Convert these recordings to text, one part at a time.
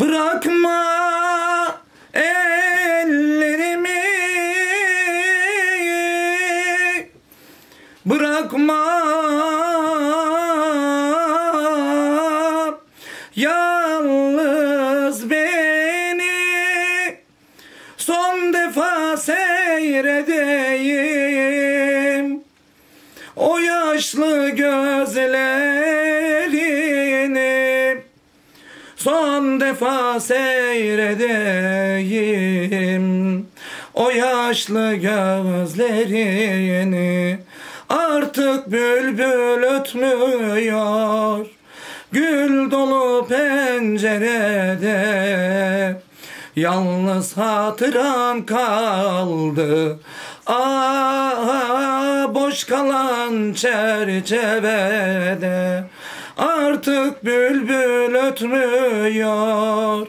Bırakma ellerimi. Bırakma yalnız beni. Son defa seyredeyim. O yaşlı gözlerini Son defa seyredeyim O yaşlı gözlerini. Artık bülbül ötmüyor Gül dolu pencerede. Yalnız hatıran kaldı Ah boş kalan çerçevede Artık bülbül ötmüyor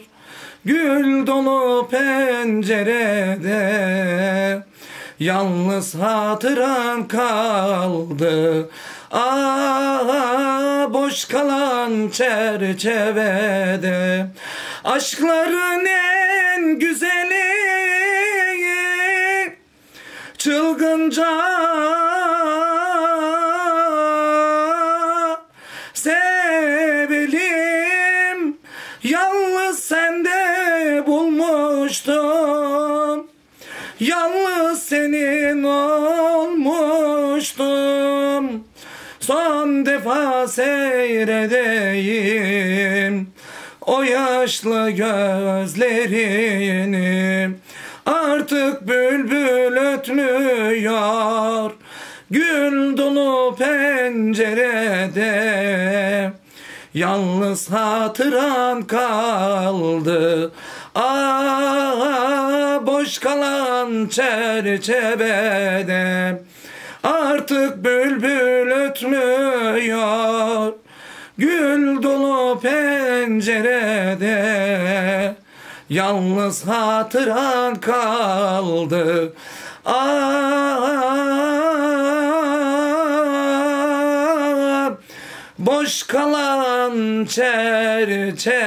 Gül dolu pencerede. Yalnız hatıran kaldı Ah boş kalan çerçevede. Aşkların en güzeli Çılgınca sevelim. Yalnız sende bulmuştum Yalnız senin olmuştum Son defa seyredeyim O yaşlı gözlerini. Artık bülbül ötmüyor. Gül dolu pencerede Yalnız hatıran kaldı. Ah boş kalan çerçevede Artık bülbül ötmüyor. Gül dolu pencerede Yalnız hatıran kaldı. Ah Boş kalan çerçevede